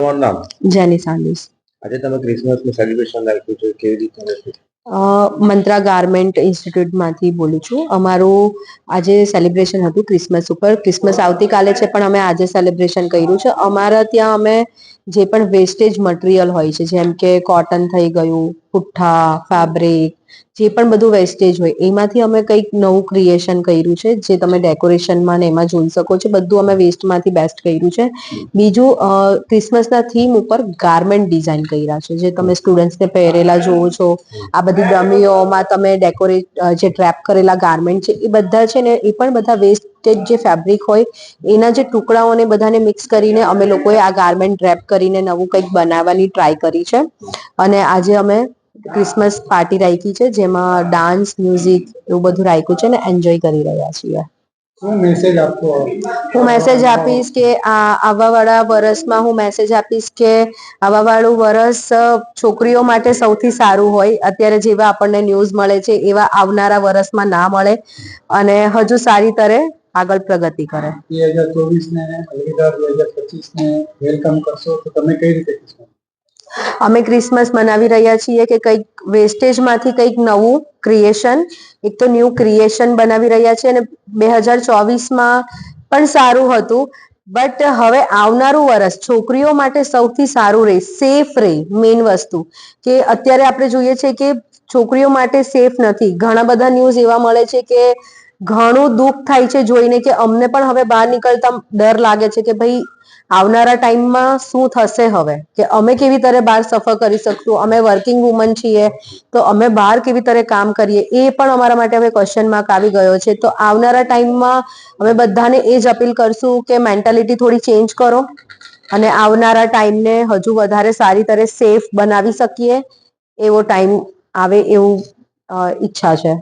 તમારું નામ? જેની સાંડીસ આજે તમે ક્રિસમસનું સેલિબ્રેશન રાખ્યું છે કેવી રીતે મંત્રા ગાર્મેન્ટ ઇન્સ્ટિટ્યૂટમાંથી બોલું છું. અમારું આજે સેલિબ્રેશન હતું ક્રિસમસ ઉપર. ક્રિસમસ આવતીકાલે છે પણ અમે આજે સેલિબ્રેશન કર્યું છે. અમારા ત્યાં અમે જે પણ વેસ્ટેજ મટીરિયલ હોય છે જેમ કે કોટન થઈ ગયું પુઠ્ઠા ફેબ્રિક જે પણ બધું વેસ્ટેજ હોય, એમાંથી અમે કંઈક નવું ક્રિએશન કર્યું છે, જે તમે ડેકોરેશનમાં ને એમાં જોઈ શકો છો. બધું અમે વેસ્ટમાંથી બેસ્ટ કર્યું છે. બીજું ક્રિસમસના થીમ ઉપર ગાર્મેન્ટ ડિઝાઇન કર્યા છે, જે તમે સ્ટુડન્ટ્સને પહેરેલા જોવો છો. આ બધી ડમીઓમાં તમે ડેકોરેટ જે ટ્રેપ કરેલા ગાર્મેન્ટ છે, એ બધા છે ને, એ પણ બધા વેસ્ટેજ જે ફેબ્રિક હોય, એના જે ટુકડાઓને બધાને મિક્સ કરીને અમે લોકોએ આ ગાર્મેન્ટ ડ્રેપ કરીને નવું કંઈક બનાવવાની ટ્રાય કરી છે. અને આજે અમે ક્રિસમસ પાર્ટી રાખી છે જેમાં ડાન્સ મ્યુઝિક એવું બધું રાખ્યું છે ને એન્જોય કરી રહ્યા છીએ. હું મેસેજ આપીશ કે આ આવવાવાળા વરસમાં હું મેસેજ આપીશ કે આવાવાળું વરસ છોકરીઓ માટે સૌથી સારું હોય. અત્યારે જેવા આપણને ન્યૂઝ મળે છે એવા આવનારા વરસમાં ના મળે અને હજુ સારી તરે આગળ પ્રગતિ કરે. બે હજાર ચોવીસ ને અલવિદા બે હજાર પચીસ ને વેલકમ કરશો તો તમે કઈ રીતે અમે ક્રિસમસ મનાવી રહ્યા છીએ કે કંઈક વેસ્ટેજમાંથી કંઈક નવું ક્રિએશન એક તો ન્યૂ ક્રિએશન બનાવી રહ્યા છીએ અને બે હજાર ચોવીસમાં પણ સારું હતું. બટ હવે આવનારું વર્ષ છોકરીઓ માટે સૌથી સારું રહે સેફ રહે મેઇન વસ્તુ. કે અત્યારે આપણે જોઈએ છે કે છોકરીઓ માટે સેફ નથી. ઘણા બધા ન્યૂઝ એવા મળે છે કે ઘણું દુઃખ થાય છે જોઈને કે અમને પણ હવે બહાર નીકળતા ડર લાગે છે કે ભાઈ આવનારા ટાઈમમાં શું થશે હવે? કે અમે કેવી તરે બહાર સફર કરી શકશું? અમે વર્કિંગ વુમન છીએ, તો અમે બહાર કેવી તરે કામ કરીએ? એ પણ અમારા માટે હવે ક્વેશ્ચન માર્ક આવી ગયો છે. તો આવનારા ટાઈમમાં અમે બધાને એ જ અપીલ કરશું કે મેન્ટાલિટી થોડી ચેન્જ કરો અને આવનારા ટાઈમને હજુ વધારે સારી તરે સેફ બનાવી શકીએ એવો ટાઈમ આવે એવું ઈચ્છા છે.